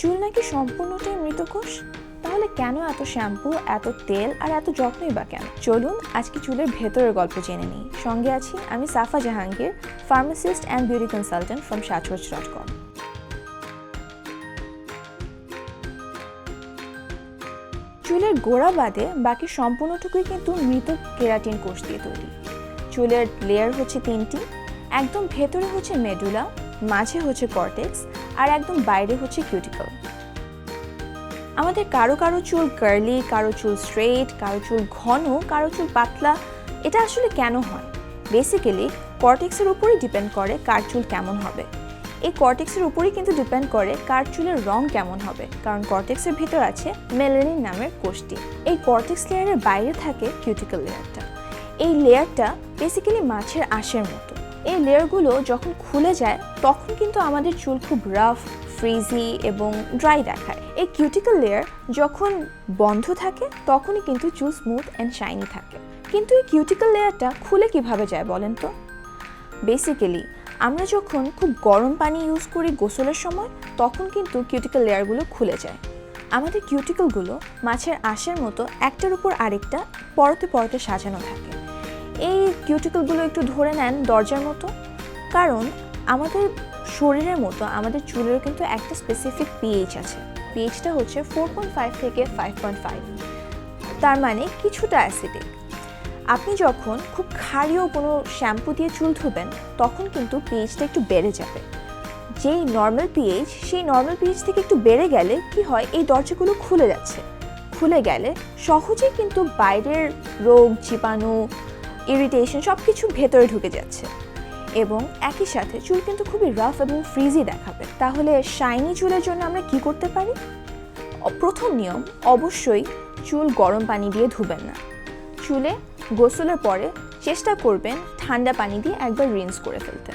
চুল নাকি সম্পূর্ণটাই মৃতকোষ? তাহলে কেন এত শ্যাম্পু, এত তেল আর এত যত্নই বা কেন? চলুন আজকে চুলের ভেতরের গল্প জেনে নিই। সঙ্গে আছি আমি Safa Jahangir pharmacist and beauty consultant from সাচওয়াচ dot com চুলের গোড়া বাদে বাকি সম্পূর্ণটুকুই কিন্তু মৃত কেরাটিন কোষ দিয়ে তৈরি। চুলের লেয়ার হচ্ছে তিনটি, একদম ভেতরে হচ্ছে মেডুলা মাঝে হচ্ছে কর্টেক্স আর একদম বাইরে হচ্ছে কিউটিকল আমাদের কারও কারও চুল কার্লি কারও চুল স্ট্রেট কারও চুল ঘন, কারও চুল পাতলা, এটা আসলে কেন হয়? বেসিক্যালি কর্টেক্সের উপরই ডিপেন্ড করে কার চুল কেমন হবে। এই কর্টেক্সের উপরই কিন্তু ডিপেন্ড করে কার চুলের রং কেমন হবে, কারণ কর্টেক্সের ভিতর আছে মেলানিন নামের কোষটি। এই কর্টেক্স লেয়ারের বাইরে থাকে কিউটিক্যাল লেয়ারটা এই লেয়ারটা বেসিক্যালি মাছের আঁশের মতো। এই লেয়ারগুলো যখন খুলে যায়, তখন কিন্তু আমাদের চুল খুব রাফ ফ্রিজি এবং ড্রাই দেখায়। এই কিউটিক্যাল লেয়ার যখন বন্ধ থাকে, তখনই কিন্তু চুল স্মুথ অ্যান্ড শাইনি থাকে। কিন্তু এই কিউটিক্যাল লেয়ারটা খুলে কীভাবে যায় বলেন তো? বেসিক্যালি আমরা যখন খুব গরম পানি ইউজ করি গোসলের সময়, তখন কিন্তু কিউটিক্যাল লেয়ারগুলো খুলে যায়। আমাদের কিউটিক্যালগুলো মাছের আঁশের মতো একটার উপর আরেকটা পরতে পরতে সাজানো থাকে। এই কিউটিক্যালগুলো একটু ধরে নেন দরজার মতো। কারণ আমাদের শরীরের মতো, আমাদের চুলেরও কিন্তু একটা স্পেসিফিক পিএইচ আছে। পিএইচটা হচ্ছে ফোর পয়েন্ট ফাইভ থেকে ফাইভ পয়েন্ট ফাইভ তার মানে কিছুটা অ্যাসিডিক আপনি যখন খুব ক্ষারীয় কোনো শ্যাম্পু দিয়ে চুল ধুবেন, তখন কিন্তু পিএইচটা একটু বেড়ে যাবে। যেই নর্মাল পিএইচ সেই নর্মাল পিএইচ থেকে একটু বেড়ে গেলে কি হয়, এই দরজাগুলো খুলে যাচ্ছে। খুলে গেলে সহজেই কিন্তু বাইরের রোগ, জীবাণু ইরিটেশন সব কিছু ভেতরে ঢুকে যাচ্ছে। এবং একই সাথে চুল কিন্তু খুবই রাফ এবং ফ্রিজি দেখাবে। তাহলে শাইনি চুলের জন্য আমরা কি করতে পারি? প্রথম নিয়ম, অবশ্যই চুল গরম পানি দিয়ে ধুবেন না। চুলে গোসলের পরে চেষ্টা করবেন ঠান্ডা পানি দিয়ে একবার রিন্স করে ফেলতে।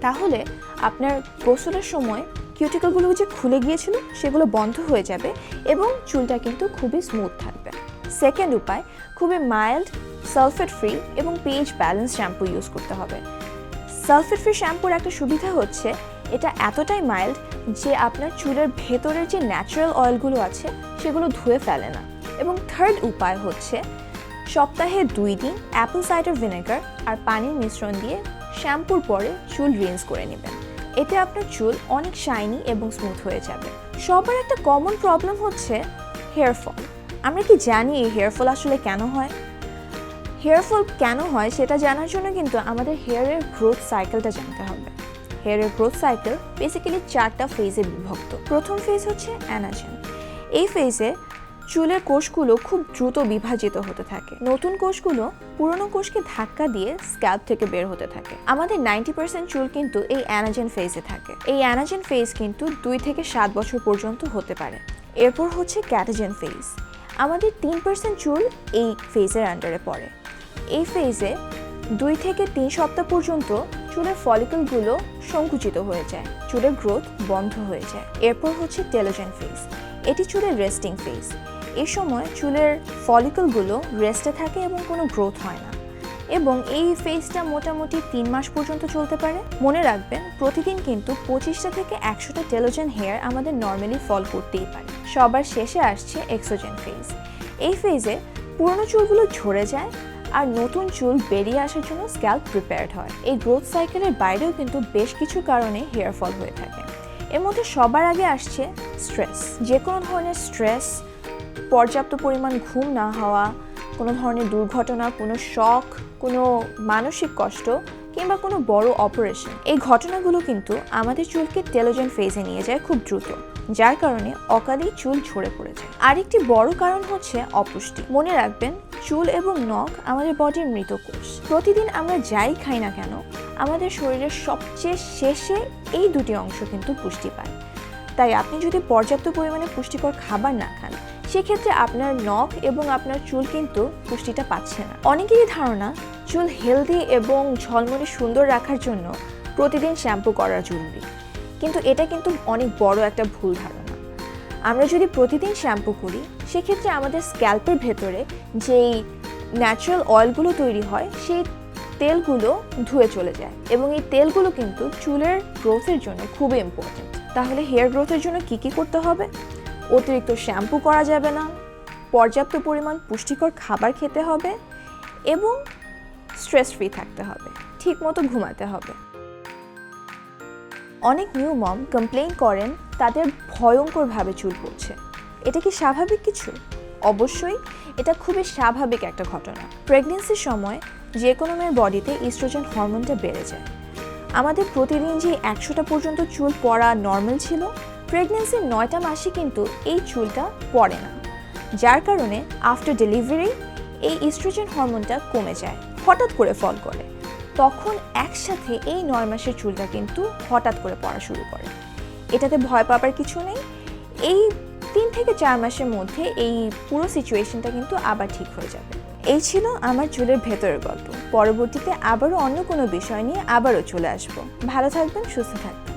তাহলে আপনার গোসলের সময় কিউটিকলগুলো যে খুলে গিয়েছিল, সেগুলো বন্ধ হয়ে যাবে এবং চুলটা কিন্তু খুবই স্মুথ থাকবে। সেকেন্ড উপায়, খুবই মাইল্ড সালফেট ফ্রি এবং পিএইচ ব্যালেন্স শ্যাম্পু ইউজ করতে হবে। সালফেট ফ্রি শ্যাম্পুর একটা সুবিধা হচ্ছে, এটা এতটাই মাইল্ড যে আপনার চুলের ভেতরের যে ন্যাচারাল অয়েলগুলো আছে, সেগুলো ধুয়ে ফেলে না। এবং থার্ড উপায় হচ্ছে, সপ্তাহে দুই দিন অ্যাপল সাইডার ভিনেগার আর পানির মিশ্রণ দিয়ে শ্যাম্পুর পরে চুল রিন্স করে নেবেন। এতে আপনার চুল অনেক শাইনি এবং স্মুথ হয়ে যাবে। সবার একটা কমন প্রবলেম হচ্ছে হেয়ার ফল আমরা কি জানি এই হেয়ার ফল আসলে কেন হয়? হেয়ার ফল কেন হয় সেটা জানার জন্য কিন্তু আমাদের হেয়ারের গ্রোথ সাইকেলটা জানতে হবে। হেয়ারের গ্রোথ সাইকেল বেসিক্যালি চারটা ফেজে বিভক্ত। প্রথম ফেজ হচ্ছে অ্যানাজেন এই ফেজে চুলের কোষগুলো খুব দ্রুত বিভাজিত হতে থাকে। নতুন কোষগুলো পুরনো কোষকে ধাক্কা দিয়ে স্ক্যাল্প থেকে বের হতে থাকে। আমাদের নাইনটি পার্সেন্ট চুল কিন্তু এই অ্যানাজেন ফেজে থাকে। এই অ্যানাজেন ফেজ কিন্তু দুই থেকে সাত বছর পর্যন্ত হতে পারে। এরপর হচ্ছে ক্যাটাজেন ফেজ আমাদের তিন পার্সেন্ট চুল এই ফেজের আন্ডারে পড়ে। এই ফেজে দুই থেকে তিন সপ্তাহ পর্যন্ত চুলের ফলিকলগুলো সংকুচিত হয়ে যায়, চুলের গ্রোথ বন্ধ হয়ে যায়। এরপর হচ্ছে টেলোজেন ফেজ এটি চুলের রেস্টিং ফেজ এই সময় চুলের ফলিকলগুলো রেস্টে থাকে এবং কোনো গ্রোথ হয় না। এবং এই ফেজটা মোটামুটি তিন মাস পর্যন্ত চলতে পারে। মনে রাখবেন, প্রতিদিন কিন্তু পঁচিশটা থেকে একশোটা টেলোজেন হেয়ার আমাদের নর্মালি ফল করতেই পারে। সবার শেষে আসছে এক্সোজেন ফেজ এই ফেজে পুরনো চুলগুলো ঝরে যায় আর নতুন চুল বেরিয়ে আসার জন্য স্ক্যাল্প প্রিপেয়ার্ড হয়। এই গ্রোথ সাইকেলের বাইরেও কিন্তু বেশ কিছু কারণে হেয়ার ফল হয়ে থাকে। এর মধ্যে সবার আগে আসছে স্ট্রেস যে কোনো ধরনের স্ট্রেস পর্যাপ্ত পরিমাণ ঘুম না হওয়া, কোনো ধরনের দুর্ঘটনা, কোনো শখ কোনো মানসিক কষ্ট কিংবা কোনো বড় অপারেশন এই ঘটনাগুলো কিন্তু আমাদের চুলকে টেলোজেন ফেজে নিয়ে যায় খুব দ্রুত। যার কারণে অকালেই চুল ঝরে পড়ে যায় আরেকটি বড় কারণ হচ্ছে অপুষ্টি। মনে রাখবেন, চুল এবং নখ আমাদের বডির মৃত কোষ। প্রতিদিন আমরা যাই খাই না কেন, আমাদের শরীরের সবচেয়ে শেষে এই দুটি অংশ কিন্তু পুষ্টি পায়। তাই আপনি যদি পর্যাপ্ত পরিমাণে পুষ্টিকর খাবার না খান, সেক্ষেত্রে আপনার নখ এবং আপনার চুল কিন্তু পুষ্টিটা পাচ্ছে না। অনেকেরই ধারণা, চুল হেলদি এবং ঝলমলে সুন্দর রাখার জন্য প্রতিদিন শ্যাম্পু করা জরুরি। কিন্তু এটা কিন্তু অনেক বড় একটা ভুল ধারণা। আমরা যদি প্রতিদিন শ্যাম্পু করি, সেক্ষেত্রে আমাদের স্ক্যাল্পের ভেতরে যেই ন্যাচারাল অয়েলগুলো তৈরি হয়, সেই তেলগুলো ধুয়ে চলে যায় এবং এই তেলগুলো কিন্তু চুলের গ্রোথের জন্য খুবই ইম্পর্টেন্ট তাহলে হেয়ার গ্রোথের জন্য কি কি করতে হবে? অতিরিক্ত শ্যাম্পু করা যাবে না, পর্যাপ্ত পরিমাণ পুষ্টিকর খাবার খেতে হবে এবং স্ট্রেস ফ্রি থাকতে হবে, ঠিকমতো ঘুমাতে হবে। অনেক নিউ মম কমপ্লেইন করেন তাদের ভয়ঙ্করভাবে চুল পড়ছে। এটা কি স্বাভাবিক কিছু? অবশ্যই, এটা খুবই স্বাভাবিক একটা ঘটনা। প্রেগনেন্সির সময় যে কোনো মেয়ের বডিতে ইস্ট্রোজেন হরমোনটা বেড়ে যায়। আমাদের প্রতিদিন যে একশোটা পর্যন্ত চুল পড়া নর্মাল ছিল প্রেগনেন্সির নয়টা মাসে কিন্তু এই চুলটা পড়ে না। যার কারণে আফটার ডেলিভারি এই ইস্ট্রোজেন হরমোনটা কমে যায়, হঠাৎ করে ফল করে। তখন একসাথে এই নয় মাসের চুলটা কিন্তু হঠাৎ করে পড়া শুরু করে। এটাতে ভয় পাবার কিছু নেই। এই তিন থেকে চার মাসের মধ্যে এই পুরো সিচুয়েশনটা কিন্তু আবার ঠিক হয়ে যাবে। এই ছিল আমার চুলের ভেতরের গল্প। পরবর্তীতে আবারও অন্য কোনো বিষয় নিয়ে আবারও চলে আসব। ভালো থাকবেন, সুস্থ থাকবেন।